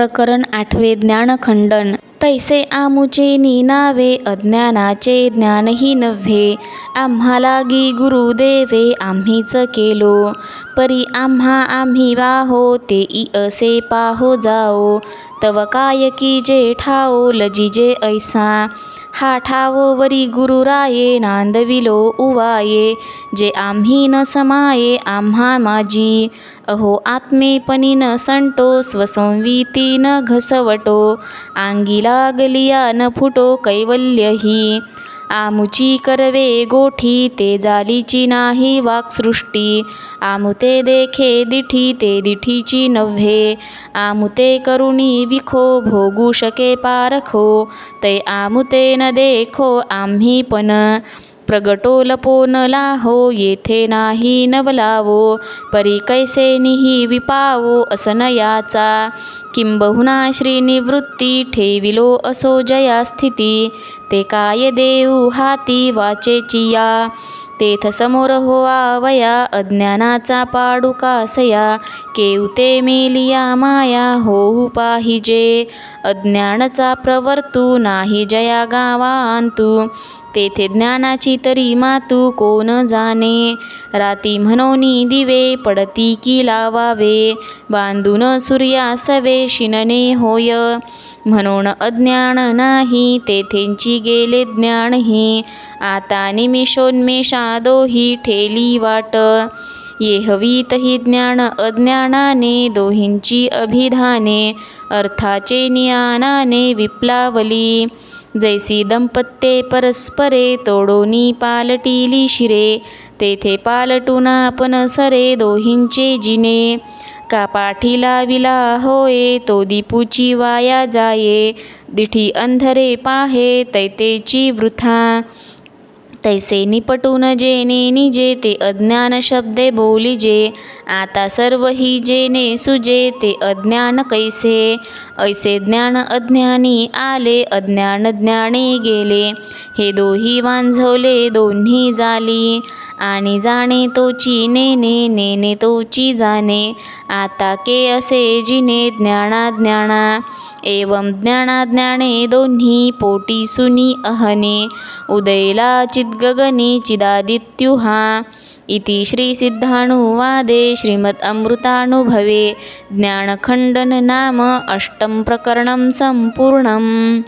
प्रकरण आठवे ज्ञानखंडन. तैसे आमुचे निनावे अज्ञानाचे ज्ञानही नव्हे. आम्हाला गी गुरुदेवे आम्हीच केलो. परी आम्हा आम्ही वाहो ते इ असे पाहो जाओ. तव काय की जे ठाओ लजिजे ऐसा। हा ठावो वरी गुरुराये नांदविलो उवाये। जे आम्ही न समाये आम्हा माझी अहो आत्मेपणी न संटो स्वसंविती न घसवटो। आंगी लागलिया न फुटो कैवल्यही। आमुची करवे गोठी ते जालीची नाही वाक्सृष्टी. आमुते देखे दिठी ते दिठीची नव्हे. आमुते करुणी विखो भोगू शके पारखो. तै आमुते न देखो आम्ही पण प्रगटो लपो लाहो येथे नाही नवलावो परी कैसे निही विपावो असन याचा किंबहुना श्रीनिवृत्ती ठेविलो असो जया स्थिती ते काय देऊ हाती वाचेचिया तेथ समोर होवावया अज्ञानाचा पाडुकासया केवते मेलिया माया होऊ पाहिजे. अज्ञानचा प्रवर्तू नाही जया गावांतू. तेथे ज्ञानाची तरी मातू कोण जाणे? राती म्हणोनी दिवे पडती की लावावे? बांधून सूर्यासवे शिनने होय. म्हणून अज्ञान नाही तेथेंची गेले ज्ञानही. आता निमिषोन्मेषा दोही ठेली वाट. ये ही ज्ञान अज्ञानाने दोहींची अभिधाने अर्थाचे नियानाने विप्लावली. जैसी दंपत्ये परस्परे तोडोनी पालटिली शिरे तेथे पालटून आपण सरे दोहींचे जिने. का पाठी लाविला होये तो दीपूची वाया जाये. दिठी अंधरे पाहे तैतेची वृथा. तैसे निपटून जेने निजे ते अज्ञान शब्दे बोलिजे आता सर्व ही जेने सुजे ते अज्ञान कैसे? ऐसे ज्ञान अज्ञानी आले अज्ञान ज्ञाने गेले हे दोही वांझवले दोन्ही जाली. आणि जाणे तोची नेने नेने तोची जाणे आता के असे जिने ज्ञाना ज्ञाना. एवं ज्ञानाज्ञाने दोन्ही पोटी सुनी अहने. उदयला चिद्गगनी चिदादित्युहा. इति श्रीसिद्धानुवादे श्रीमद् अमृतानुभवे. ज्ञानखण्डन नाम अष्टम प्रकरणं सम्पूर्णम्.